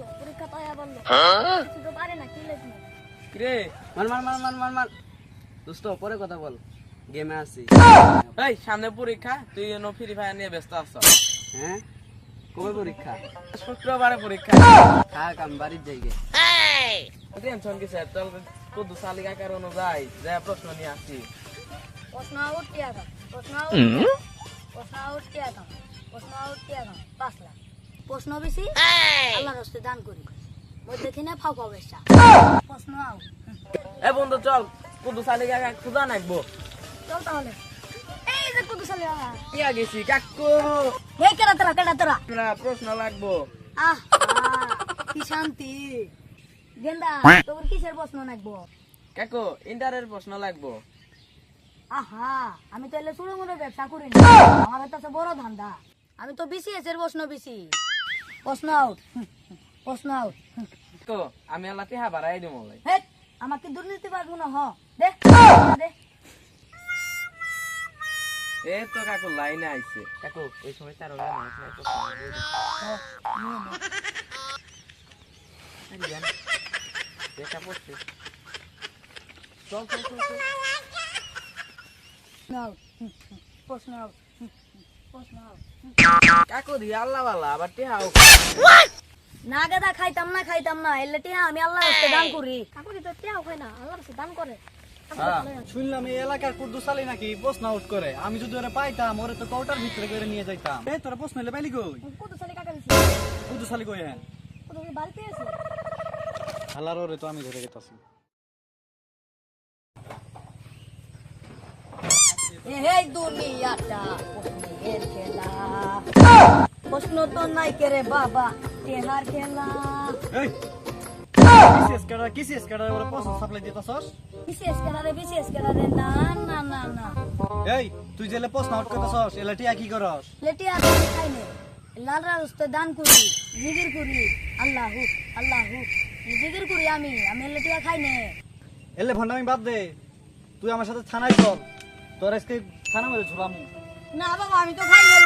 বলল পরীক্ষা পায়া বলল। কিছু তো পারে না কি লেখবে কিরে? মান মান মান মান মান মান দোস্ত পরে কথা বল। গেমে আছি। এই সামনে পরীক্ষা তুই এনো ফ্রি ফায়ার নিয়ে ব্যস্ত আছ। হ্যাঁ? কবে পরীক্ষা? শুক্রবারে পরীক্ষা। থাক আমি বাড়ির যাই গে। টেনশন কিসে চল কত সালিকা কারণ যাই যা প্রশ্ন নিয়ে আসি প্রশ্ন আগাম প্রশ্ন প্রশ্ন প্রশ্ন উঠতে পাঁচ লাখ। প্রশ্ন বেশি? আল্লাহর হস্তে দান করি। মধ্যে কিনে ফাও পাও বেশা প্রশ্ন আও। এ বন্ধু চল। খুদা নাকবো। চল তাহলে। এই যে সালে ইয়া গেছি কাকু! হে কেডা তোরা কেডা তোরা? আমরা প্রশ্ন লাগবো। আহ কি শান্তি। গেন্দা তোর কিসের প্রশ্ন নাকবো? কাকু ইন্টারের প্রশ্ন লাগবো। আহা আমি তো এলে ছোট মোটো ব্যবসা করি না। আমার কাছে বড় ধান্দা। আমি তো বিসিএস এর প্রশ্ন বেশি। প্রশ্ন আউট। প্রশ্ন আউট। আমি আল্লাহ টিহা বাড়াই হে আমাকে দুর্নীতি পারব না হ। দে এ তো কাকু লাইনে আইছে। কাকু এই সময় তার ওরা মানুষ নাই, প্রশ্ন দিয়ে দে। হ, নিয়ে নে। আরে জান, দেখা পড়ছে। চল চল চল চল। নাও হুম, হুম, প্রশ্ন কাকু দি আল্লাহ বালা আবার টিহা না গেদা খাইতাম না খাইতাম না এলে আমি আল্লাহ দান করি। তো খাই না আল্লাহ দান করে। শুনলাম এই এলাকার কুদ্দু সালি নাকি প্রশ্ন আউট করে। আমি যদি ওরা পাইতাম ওরে তো কৌটার ভিতরে করে নিয়ে যাইতাম। এই তোরা প্রশ্ন এলে পাইলি কই? কত সালে কাকা দিছি? সালি কই হ্যাঁ? বাড়িতে আছে। হালার ওরে তো আমি ধরে গেতাছি। এই দুনিয়াটা। প্রশ্নের খেলা। প্রশ্ন তো নাই কেরে বাবা টেহার খেলা? এই। কিসিস কাটা কিসিস ওরা প্রশ্ন সাপ্লাই দিতাছস? বিশেষ খেলারে বিশেষ খেলারে না না না না। এই তুই জেলে প্রশ্ন আউট করতেছস এলা কি করস? লেটি আর আমি খাই নে লাল রাস্তে দান করি জিগির করি আল্লাহু আল্লাহু জিগির করি আমি আমি খাই নে এলে ভন্ডামি বাদ দে তুই আমার সাথে থানায় চল তোর আজকে থানা মেরে ঝুলাম। না বাবা আমি তো খাই নে